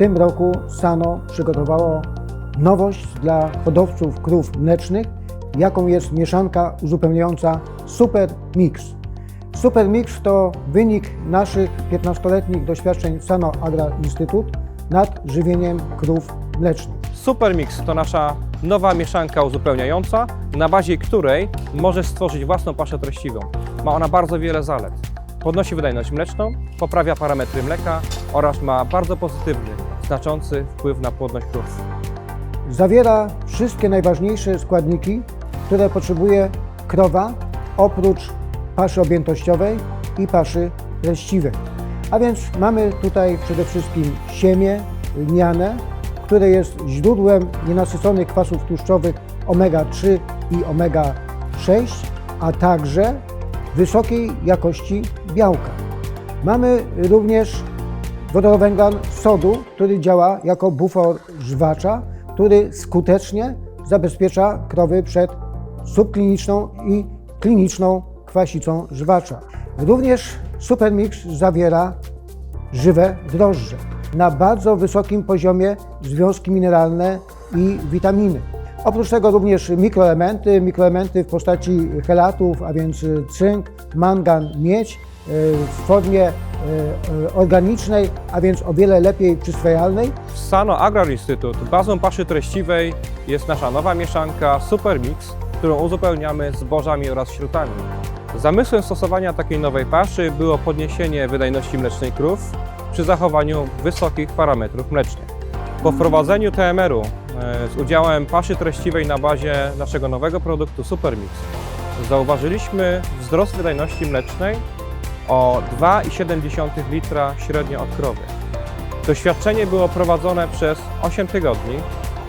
tym roku Sano przygotowało nowość dla hodowców krów mlecznych, jaką jest mieszanka uzupełniająca Super Mix. Super Mix to wynik naszych 15-letnich doświadczeń Sano Agrar Instytut nad żywieniem krów mlecznych. Supermix to nasza nowa mieszanka uzupełniająca, na bazie której możesz stworzyć własną paszę treściwą. Ma ona bardzo wiele zalet. Podnosi wydajność mleczną, poprawia parametry mleka oraz ma bardzo pozytywny, znaczący wpływ na płodność krów. Zawiera wszystkie najważniejsze składniki, które potrzebuje krowa, oprócz paszy objętościowej i paszy treściwej. A więc mamy tutaj przede wszystkim siemię lniane, które jest źródłem nienasyconych kwasów tłuszczowych omega-3 i omega-6, a także wysokiej jakości białka. Mamy również wodorowęglan sodu, który działa jako bufor żwacza, który skutecznie zabezpiecza krowy przed subkliniczną i kliniczną kwasicą żwacza. Również Supermix zawiera żywe drożdże na bardzo wysokim poziomie związki mineralne i witaminy. Oprócz tego również mikroelementy, mikroelementy w postaci chelatów, a więc cynk, mangan, miedź w formie e, e, organicznej, a więc o wiele lepiej przyswajalnej. W Sano Agrar Instytut bazą paszy treściwej jest nasza nowa mieszanka Supermix, którą uzupełniamy zbożami oraz śrutami. Zamysłem stosowania takiej nowej paszy było podniesienie wydajności mlecznej krów przy zachowaniu wysokich parametrów mlecznych. Po wprowadzeniu TMR-u e, z udziałem paszy treściwej na bazie naszego nowego produktu Supermix zauważyliśmy wzrost wydajności mlecznej o 2,7 litra średnio od krowy. Doświadczenie było prowadzone przez 8 tygodni.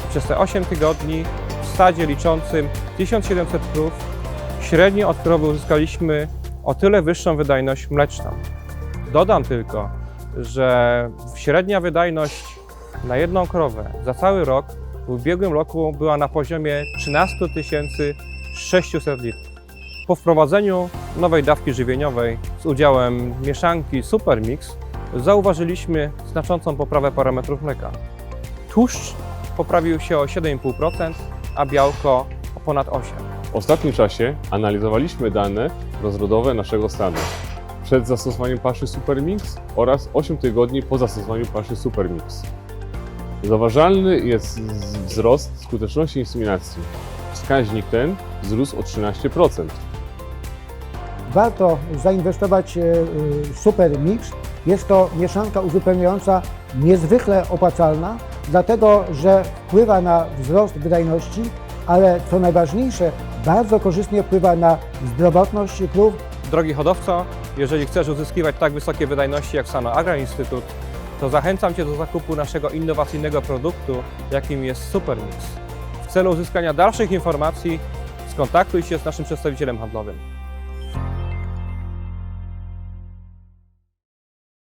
Przez te 8 tygodni w stadzie liczącym 1700 krów średnio od krowy uzyskaliśmy o tyle wyższą wydajność mleczną. Dodam tylko, że średnia wydajność na jedną krowę za cały rok w ubiegłym roku była na poziomie 13 600 litrów. Po wprowadzeniu nowej dawki żywieniowej z udziałem mieszanki Supermix zauważyliśmy znaczącą poprawę parametrów mleka. Tłuszcz poprawił się o 7,5%, a białko o ponad 8%. W ostatnim czasie analizowaliśmy dane rozrodowe naszego stadu przed zastosowaniem paszy Supermix oraz 8 tygodni po zastosowaniu paszy Supermix. Zauważalny jest wzrost skuteczności inseminacji. Wskaźnik ten wzrósł o 13%. Warto zainwestować e, w Super Mix. Jest to mieszanka uzupełniająca niezwykle opłacalna, dlatego że wpływa na wzrost wydajności, ale co najważniejsze, bardzo korzystnie wpływa na zdrowotność krów, Drogi hodowco, jeżeli chcesz uzyskiwać tak wysokie wydajności jak Sano Agrar Instytut, to zachęcam Cię do zakupu naszego innowacyjnego produktu, jakim jest Supermix. W celu uzyskania dalszych informacji skontaktuj się z naszym przedstawicielem handlowym.